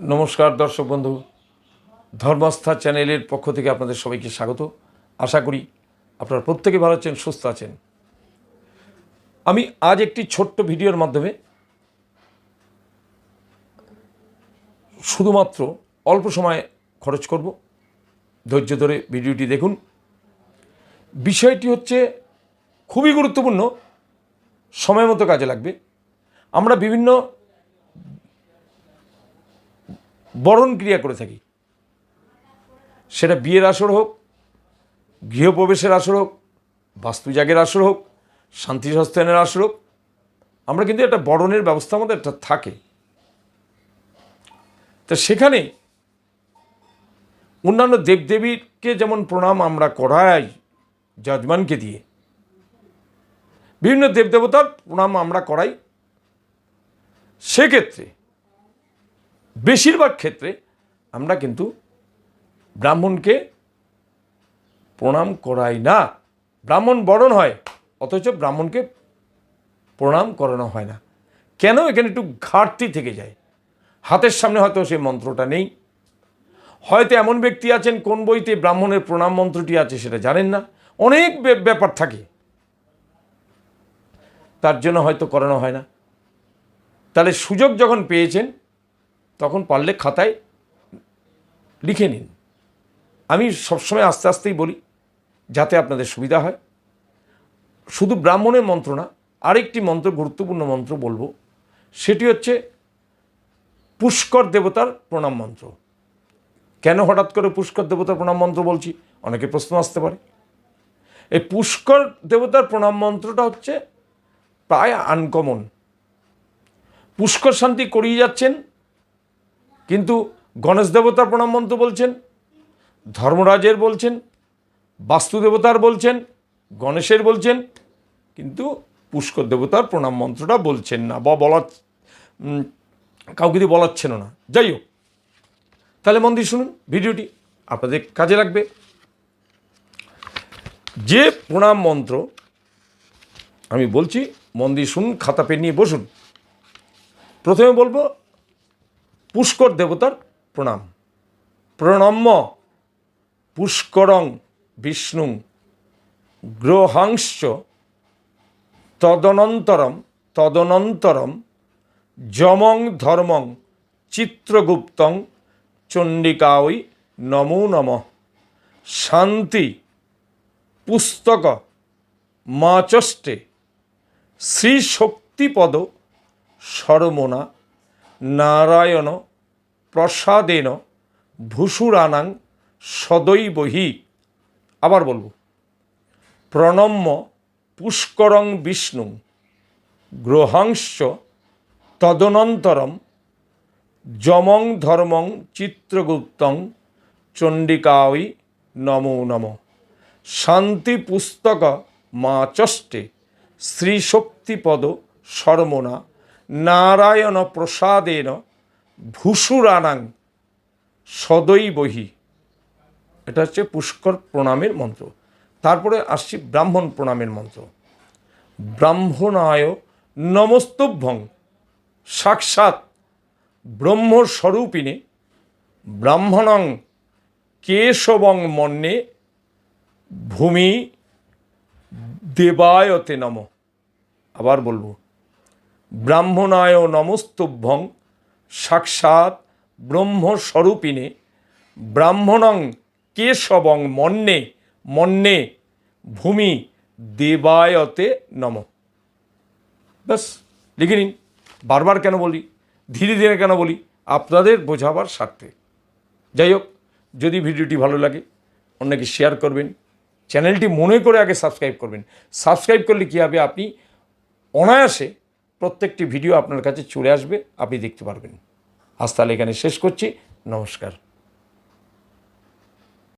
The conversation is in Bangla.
নমস্কার দর্শক বন্ধু, ধর্মাস্থা চ্যানেলের পক্ষ থেকে আপনাদের সবাইকে স্বাগত। আশা করি আপনারা প্রত্যেকে ভালো আছেন, সুস্থ আছেন। আমি আজ একটি ছোট্ট ভিডিওর মাধ্যমে শুধুমাত্র অল্প সময় খরচ করব। ধৈর্য ধরে ভিডিওটি দেখুন। বিষয়টি হচ্ছে, খুবই গুরুত্বপূর্ণ, সময় মতো কাজে লাগবে। আমরা বিভিন্ন বরণ ক্রিয়া করে থাকি। সেটা বিয়ের আসর হোক, গৃহপ্রবেশের আসর হোক বাস্তুজাগের আসর হোক শান্তি সস্থানের আসর হোক, আমরা কিন্তু একটা বরণের ব্যবস্থা আমাদের একটা থাকে। তা সেখানে অন্যান্য দেবদেবীরকে যেমন প্রণাম আমরা করাই যজমানকে দিয়ে, বিভিন্ন দেবদেবতার প্রণাম আমরা করাই, সেক্ষেত্রে বেশিরভাগ ক্ষেত্রে আমরা কিন্তু ব্রাহ্মণকে প্রণাম করাই না। ব্রাহ্মণ বরণ হয়, অথচ ব্রাহ্মণকে প্রণাম করানো হয় না। কেন? এখানে একটু ঘাটতি থেকে যায়। হাতের সামনে হয়তো সেই মন্ত্রটা নেই। হয়তো এমন ব্যক্তি আছেন, কোন বইতে ব্রাহ্মণের প্রণাম মন্ত্রটি আছে সেটা জানেন না। অনেক ব্যাপার থাকে। তার জন্য হয়তো করানো হয় না। তাহলে সুযোগ যখন পেয়েছেন তখন পারলে খাতায় লিখে নিন। আমি সবসময় আস্তে আস্তেই বলি, যাতে আপনাদের সুবিধা হয়। শুধু ব্রাহ্মণের মন্ত্র না, আরেকটি মন্ত্র, গুরুত্বপূর্ণ মন্ত্র বলব। সেটি হচ্ছে পুষ্কর দেবতার প্রণাম মন্ত্র। কেন হঠাৎ করে পুষ্কর দেবতার প্রণাম মন্ত্র বলছি? অনেকে প্রশ্ন আসতে পারে। এই পুষ্কর দেবতার প্রণাম মন্ত্রটা হচ্ছে প্রায় আনকমন। পুষ্কর শান্তি করিয়ে যাচ্ছেন কিন্তু গণেশ দেবতার প্রণাম মন্ত্র বলছেন, ধর্মরাজের বলছেন, বাস্তু দেবতার বলছেন, গণেশের বলছেন, কিন্তু পুষ্কর দেবতার প্রণাম মন্ত্রটা বলছেন না বা বলা কাউকে দিয়ে বলাচ্ছেন না। যাই হোক, তাহলে মন দিয়ে শুনুন ভিডিওটি, আপনাদের কাজে লাগবে। যে প্রণাম মন্ত্র আমি বলছি, মন দিয়ে শুনুন, খাতা পেন নিয়ে বসুন। প্রথমে বলব পুষ্কর দেবতার প্রণাম। প্রণম্য পুষ্করং বিষ্ণু গ্রহাংশ তদনন্তরম তদনন্তরম যমং ধর্মং চিত্রগুপ্তং চণ্ডিকাওই নমো নম। শান্তি পুস্তক মাচষ্টে শ্রীশক্তিপদ সরমনা নারায়ণ প্রসাদেন ভূসুরানাং সদৈবহি। আবার বলব, প্রণম্য পুষ্করং বিষ্ণু গ্রহাংশ তদনন্তরম যমং ধর্মং চিত্রগুপ্তং চণ্ডিকাওই নমো নম। শান্তি পুস্তক মাচষ্টে শ্রীশক্তিপদ শর্মনা। নারায়ণ প্রসাদেন ভূসুরানাং সদৈবহি। এটা হচ্ছে পুষ্কর প্রণামের মন্ত্র। তারপরে আসছি ব্রাহ্মণ প্রণামের মন্ত্র। ব্রাহ্মণায় নমস্তভ্যং। সাক্ষাৎ ব্রহ্মস্বরূপিণী ব্রাহ্মণং কেশবং মন্যে ভূমি দেবায়তে নম। আবার বলব ব্রাহ্মণায় নমস্তভ্যং সাক্ষাৎ ব্রহ্মস্বরূপিণে। ব্রাহ্মণং কেশবং মন্যে মন্যে ভূমি দেবায়তে নম। ব্যাস, লিখে নিন। বারবার কেন বলি? ধীরে ধীরে কেন বলি? আপনাদের বোঝাবার স্বার্থে। যাই হোক, যদি ভিডিওটি ভালো লাগে, অন্যকে শেয়ার করবেন। চ্যানেলটি মনে করে আগে সাবস্ক্রাইব করবেন। সাবস্ক্রাইব করলে কী হবে? আপনি অনায়াসে প্রত্যেকটি ভিডিও আপনার কাছে চলে আসবে, আপনি দেখতে পারবেন। আজ তাহলে এখানে শেষ করছি। নমস্কার।